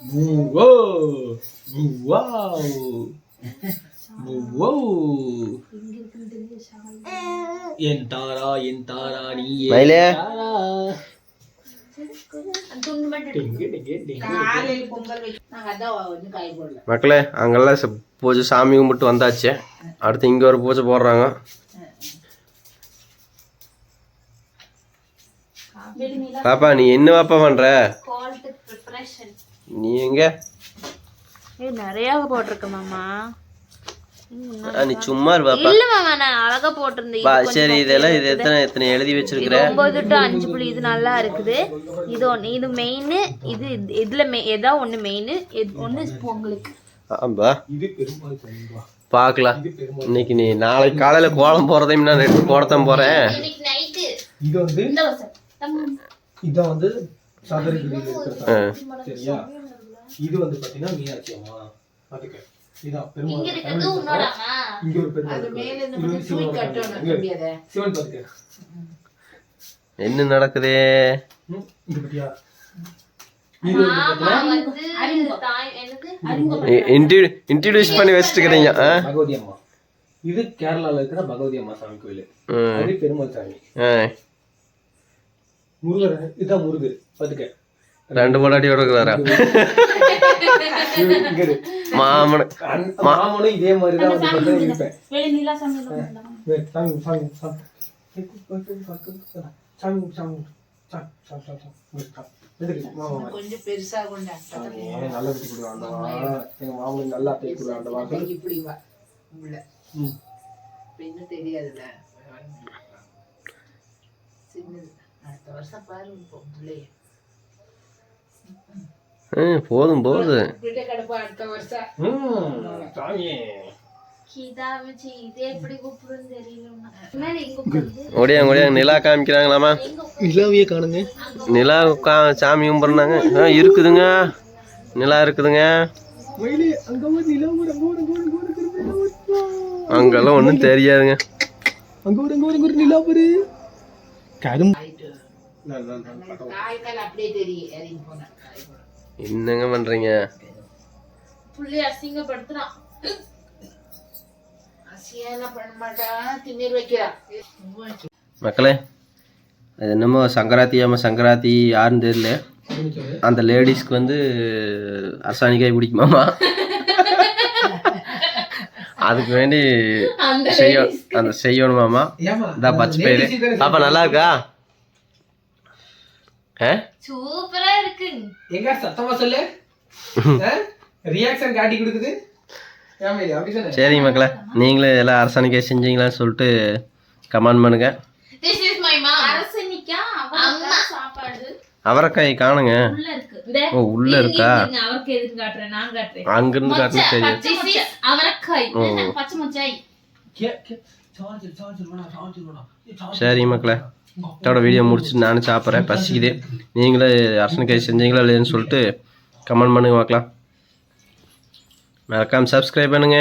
Wow. Wow. Wow. என் தாரா என் தாரா நீ என் தாரா. மக்களே அங்கெல்லாம் பூஜை சாமி கும்பிட்டு வந்தாச்சு அடுத்து இங்கே ஒரு பூஜை போடுறாங்க பாப்பா நீ என்ன பாப்பா பண்ற நீ எங்க? ஏய் நிறைய போட்டிருக்க மாமா. நீ சும்மா இரு பாப்பா இல்ல மாமா நான் அழகா போட்டிருந்தேன். சரி இதெல்லாம் இது எத்தனை எத்தனை எழுதி வச்சிருக்கிற? ஒன்பது டு அஞ்சு புள்ளி இது நல்லா இருக்குது. இது ஒன்று இது மெயின் இது இது- இதுல மெ எதா ஒன்று மெயின் ஒன்று பொங்கலுக்கு ஆம்பா. இது பெருமாள் சாமிப்பா. பார்க்கலாம் இன்னைக்கு நீ நாளைக்கு காலையில கோலம் போறதையும் நான் எடுத்து போடத்தான் போறேன். இன்னைக்கு நைட்டு இது வந்து இதான் வந்து இது வந்து பாத்தீங்கன்னா மீனாட்சி அம்மா அதுக்கு இதான் பெருமாள் இங்க ஒரு பெருமாள் சிவன் பாத்துக்க. என்ன நடக்குது? இது பத்தியா? இன்ட்ரடியூஸ் பண்ணி வச்சிருக்கீங்க பகவதி அம்மா. இது கேரளால இருக்கிற பகவதி அம்மா சாமி கோயில். அது பெருமாள் சாமி. முருகர் இதுதான் முருகர் பாத்துக்க. ரெண்டு பொண்டாட்டி கொடுக்குறாரா மாமனு மாமனும் இதே மாதிரி தான் வந்து பண்ணி நல்லா எங்க மாமனுக்கு நல்லா கட்டி கொடுவாண்டவா இப்படி வா தெரியாதுல்ல அடுத்த வருஷம் பாருங்க பிள்ளைய ஆ போதும் போதும் ஒடியாங்க ஒடியா நிலா காமிக்கிறாங்களாமா நிலாவையே காணுங்க நிலா கா சாமி கும்பிட்றாங்க ஆ இருக்குதுங்க நிலா இருக்குதுங்க அங்கெல்லாம் ஒன்றும் தெரியாதுங்க அங்கே ஒரு அங்கே ஒரு நிலா பாரு கரும் என்னங்க பண்றீங்க? புள்ளி அசிங்கப்படுத்துறான். மக்களே அது என்னமோ சங்கராத்தி ஆமாம் சங்கராத்தி யாருன்னு தெரியல. அந்த லேடிஸ்க்கு வந்து அரசாணிக்காய் பிடிக்குமாமா? அதுக்கு வேண்டி செய்யணும் அந்த செய்யணுமாமா? இதான் பச்சை பேர் பாப்பா நல்லா இருக்கா? சூப்பரா இருக்கு. எங்க சத்தமா சொல்லு? ரியாக்ஷன் காட்டி கொடுக்குது. சரிங்க மக்களே நீங்களே எல்லாம் அரசாணிக்கா செஞ்சீங்களா சொல்லிட்டு கமெண்ட் பண்ணுங்க. அவரைக்காய் காணுங்க. ஓ உள்ள இருக்கா? அங்கிருந்து காட்டுறேன் தெரியும் அவரைக்காய். பச்சை மச்சாய் சரி மக்களே. இதோட வீடியோ முடிச்சுட்டு நானும் சாப்பிட்றேன். பசிக்குது. நீங்களே அரசனிக்காய் செஞ்சீங்களா இல்லைன்னு சொல்லிட்டு கமெண்ட் பண்ணுங்க பார்க்கலாம். மறக்காம சப்ஸ்கிரைப் பண்ணுங்க.